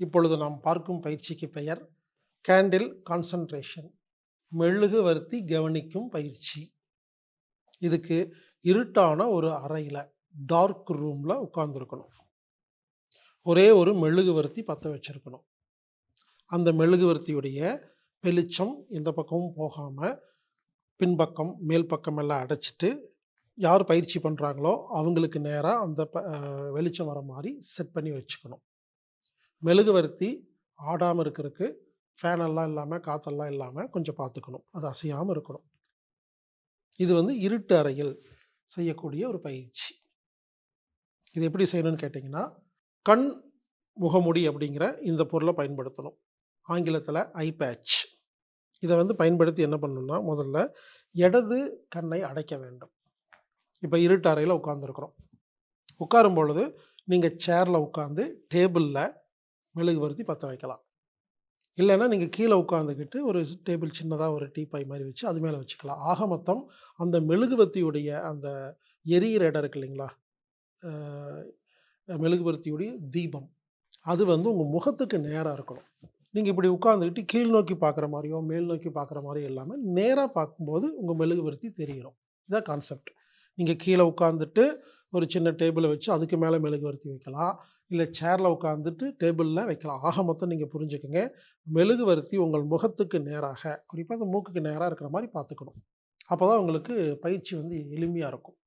இப்பொழுது நாம் பார்க்கும் பயிற்சிக்கு பெயர் கேண்டில் கான்சன்ட்ரேஷன் மெழுகுவர்த்தி கவனிக்கும் பயிற்சி. இதுக்கு இருட்டான ஒரு அறையில் டார்க் ரூமில் உட்கார்ந்துருக்கணும். ஒரே ஒரு மெழுகுவர்த்தி பற்ற வச்சுருக்கணும். அந்த மெழுகுவர்த்தியுடைய வெளிச்சம் இந்த பக்கமும் போகாமல் பின்பக்கம் மேல் பக்கம் எல்லாம் அடைச்சிட்டு யார் பயிற்சி பண்ணுறாங்களோ அவங்களுக்கு நேராக அந்த ப வெளிச்சம் வர மாதிரி செட் பண்ணி வச்சுக்கணும். மெழுகுவர்த்தி ஆடாமல் இருக்கிறதுக்கு ஃபேனெல்லாம் இல்லாமல் காற்றெல்லாம் இல்லாமல் கொஞ்சம் பார்த்துக்கணும் அது அசையாமல் இருக்கணும். இது வந்து இருட்டு அறையில் செய்யக்கூடிய ஒரு பயிற்சி. இது எப்படி செய்யணும்னு கேட்டிங்கன்னா கண் முகமுடி அப்படிங்கிற இந்த பொருளை பயன்படுத்தணும். ஆங்கிலத்தில் ஐ இதை வந்து பயன்படுத்தி என்ன பண்ணணும்னா முதல்ல இடது கண்ணை அடைக்க வேண்டும். இப்போ இருட்டு அறையில் உட்காந்துருக்குறோம் உட்காரும் பொழுது நீங்கள் சேரில் உட்காந்து டேபிளில் மெழுகுவர்த்தி பற்ற வைக்கலாம். இல்லைன்னா நீங்கள் கீழே உட்காந்துக்கிட்டு ஒரு டேபிள் சின்னதாக ஒரு டீப்பாய் மாதிரி வச்சு அது மேலே வச்சுக்கலாம். ஆக மொத்தம் அந்த மெழுகுவர்த்தியுடைய அந்த எரியிற இடம் இருக்கு இல்லைங்களா? அஹ் மெழுகுவர்த்தியுடைய தீபம். அது வந்து உங்கள் முகத்துக்கு நேராக இருக்கணும். நீங்கள் இப்படி உட்காந்துக்கிட்டு கீழ் நோக்கி பார்க்குற மாதிரியோ மேல் நோக்கி பார்க்குற மாதிரியோ இல்லாமல் நேராக பார்க்கும்போது உங்கள் மெழுகுவர்த்தி தெரியும் இதான் கான்செப்ட் நீங்கள் கீழே உட்காந்துட்டு ஒரு சின்ன டேபிளை வச்சு அதுக்கு மேலே மெழுகுவர்த்தி வைக்கலாம். இல்லை சேரில் உட்காந்துட்டு டேபிளில் வைக்கலாம். ஆக மொத்தம் நீங்கள் புரிஞ்சுக்கோங்க. மெழுகுவர்த்தி உங்கள் முகத்துக்கு நேராக குறிப்பாக அந்த மூக்குக்கு நேராக இருக்கிற மாதிரி பார்த்துக்கணும். அப்போ தான் உங்களுக்கு பயிற்சி வந்து எளிமையாக இருக்கும்.